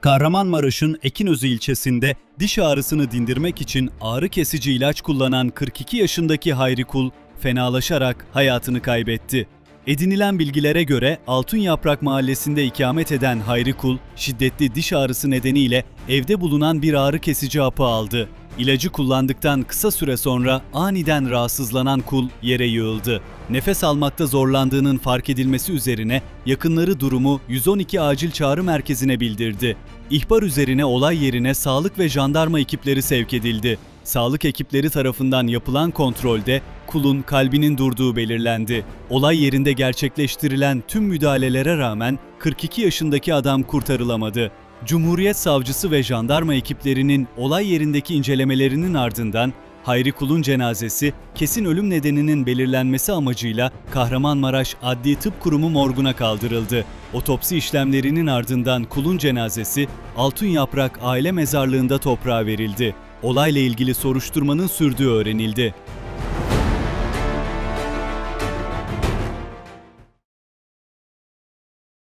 Kahramanmaraş'ın Ekinözü ilçesinde diş ağrısını dindirmek için ağrı kesici ilaç kullanan 42 yaşındaki Hayri Kul fenalaşarak hayatını kaybetti. Edinilen bilgilere göre Altın Yaprak mahallesinde ikamet eden Hayri Kul, şiddetli diş ağrısı nedeniyle evde bulunan bir ağrı kesici hapı aldı. İlacı kullandıktan kısa süre sonra aniden rahatsızlanan Kul yere yığıldı. Nefes almakta zorlandığının fark edilmesi üzerine yakınları durumu 112 acil çağrı merkezine bildirdi. İhbar üzerine olay yerine sağlık ve jandarma ekipleri sevk edildi. Sağlık ekipleri tarafından yapılan kontrolde kulun kalbinin durduğu belirlendi. Olay yerinde gerçekleştirilen tüm müdahalelere rağmen 42 yaşındaki adam kurtarılamadı. Cumhuriyet Savcısı ve jandarma ekiplerinin olay yerindeki incelemelerinin ardından Hayri Kul'un cenazesi kesin ölüm nedeninin belirlenmesi amacıyla Kahramanmaraş Adli Tıp Kurumu morguna kaldırıldı. Otopsi işlemlerinin ardından Kul'un cenazesi Altın Yaprak Aile Mezarlığı'nda toprağa verildi. Olayla ilgili soruşturmanın sürdüğü öğrenildi.